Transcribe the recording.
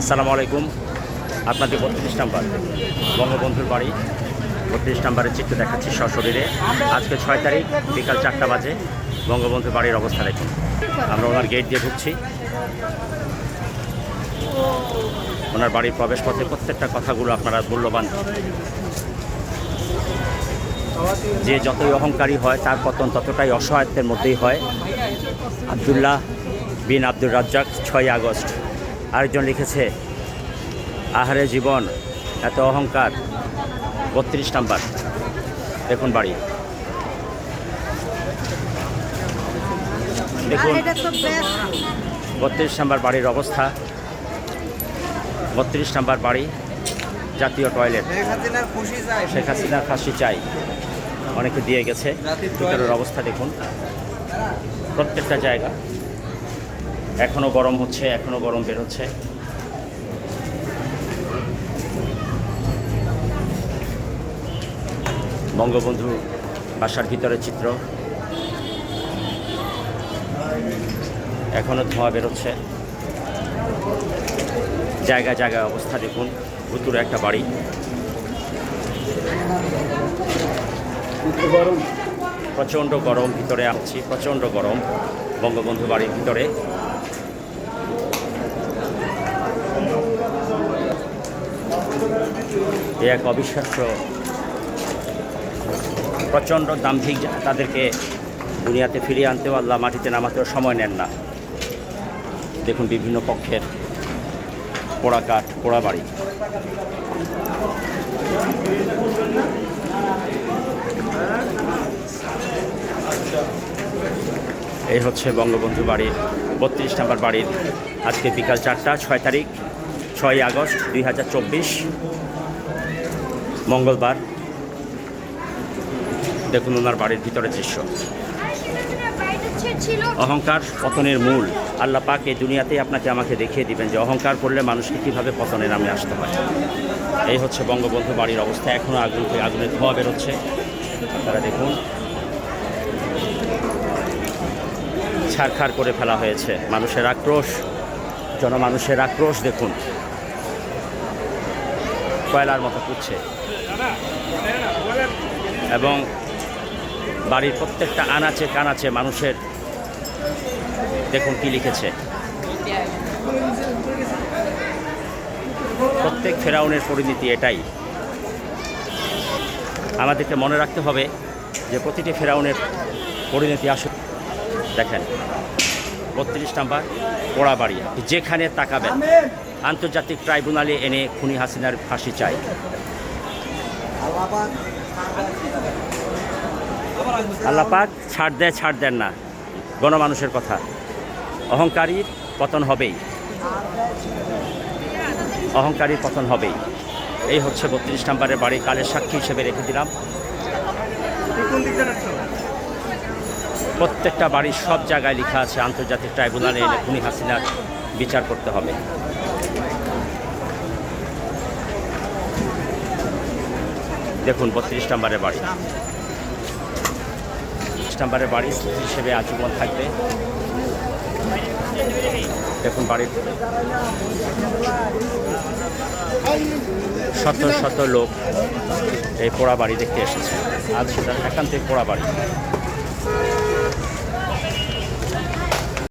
আসসালামু আলাইকুম। আপনাদের বত্রিশ নাম্বার বঙ্গবন্ধুর বাড়ি। বত্রিশ নাম্বারের চিত্র দেখাচ্ছি সশরীরে। আজকে ছয় তারিখ, বিকাল চারটা বাজে। বঙ্গবন্ধুর বাড়ির অবস্থা দেখুন। আমরা ওনার গেট দিয়ে ঢুকছি। ওনার বাড়ির প্রবেশ পথে প্রত্যেকটা কথাগুলো আপনারা মূল্যবান। যে যতই অহংকারী হয়, তার পতন ততটাই অসহায়ত্বের মধ্যেই হয়। আবদুল্লাহ বিন আব্দুর রাজ্জাক ছয় আগস্ট। আরেকজন লিখেছে আহারে জীবন এত অহংকার। বত্রিশ নাম্বার। দেখুন বাড়ি। দেখুন। বত্রিশ নাম্বার বাড়ির অবস্থা। বত্রিশ নাম্বার বাড়ি জাতীয় টয়লেট। শেখ হাসিনার শেখ ফাঁসি চাই। অনেকে দিয়ে গেছে। ভিতরের অবস্থা দেখুন। প্রত্যেকটা জায়গা। এখনও গরম হচ্ছে, এখনও গরম বেরোচ্ছে বঙ্গবন্ধু বাসার ভিতরের চিত্র। এখনও ধোঁয়া বেরোচ্ছে জায়গা জায়গায় অবস্থা দেখুন, ভুতুরে একটা বাড়ি। প্রচণ্ড গরম ভিতরে আসছি প্রচণ্ড গরম বঙ্গবন্ধু বাড়ির ভিতরে। এ এক অবিশ্বাস্য, প্রচণ্ড দাম্ভিক যা- তাদেরকে দুনিয়াতে ফিরিয়ে আনতেও আল্লাহ মাটিতে নামাতেও সময় নেন না। দেখুন বিভিন্ন পক্ষের পোড়া কাঠ, পোড়া বাড়ি। এই হচ্ছে বঙ্গবন্ধু বাড়ির বত্রিশ নম্বর বাড়ির আজকে বিকাল চারটা, ছয় তারিখ ছয় আগস্ট দুই হাজার চব্বিশ। মঙ্গলবার। দেখুন ওনার বাড়ির ভিতরের দৃশ্য। অহংকার পতনের মূল। আল্লাহ পাক এই দুনিয়াতেই আপনাকে আমাকে দেখিয়ে দিবেন যে অহংকার করলে মানুষকে কীভাবে পতনে নামে আসতে হয়। এই হচ্ছে বঙ্গবন্ধু বাড়ির অবস্থা। এখনও আগুন আগুনের ধোঁয়া বেরোচ্ছে। আপনারা দেখুন। ছাড়খাড় করে ফেলা হয়েছে। মানুষের আক্রোশ। জনমানুষের আক্রোশ দেখুন। কয়লার মতো পুচ্ছে এবং বাড়ির প্রত্যেকটা আনাচে কানাচে মানুষের দেখুন কি লিখেছে। প্রত্যেক ফেরাউনের পরিণতি এটাই। আমাদেরকে মনে রাখতে হবে যে প্রতিটি ফেরাউনের পরিণতি আসে দেখেন, বত্রিশ নাম্বার পোড়াবাড়ি যেখানে তাকাবেন। আন্তর্জাতিক ট্রাইব্যুনালে এনে খুনি হাসিনার ফাঁসি চাই। আল্লাপাক ছাড় দেয়, ছাড় দেন না। গণমানুষের কথা। অহংকারীর পতন হবেই। অহংকারীর পতন হবেই। এই হচ্ছে বত্রিশ নম্বরের বাড়ি, কালের সাক্ষী হিসেবে রেখে দিলাম। প্রত্যেকটা বাড়ির সব জায়গায় লেখা আছে, আন্তর্জাতিক ট্রাইব্যুনালে এনে খুনি হাসিনার বিচার করতে হবে। দেখুন, বত্রিশ নাম্বারের বাড়ি। নম্বরের বাড়ি হিসেবে আজীবন থাকবে। দেখুন বাড়ির শত শত লোক এই পোড়া বাড়ি দেখতে এসেছে। আজ সেটা একান্তই পোড়া বাড়ি।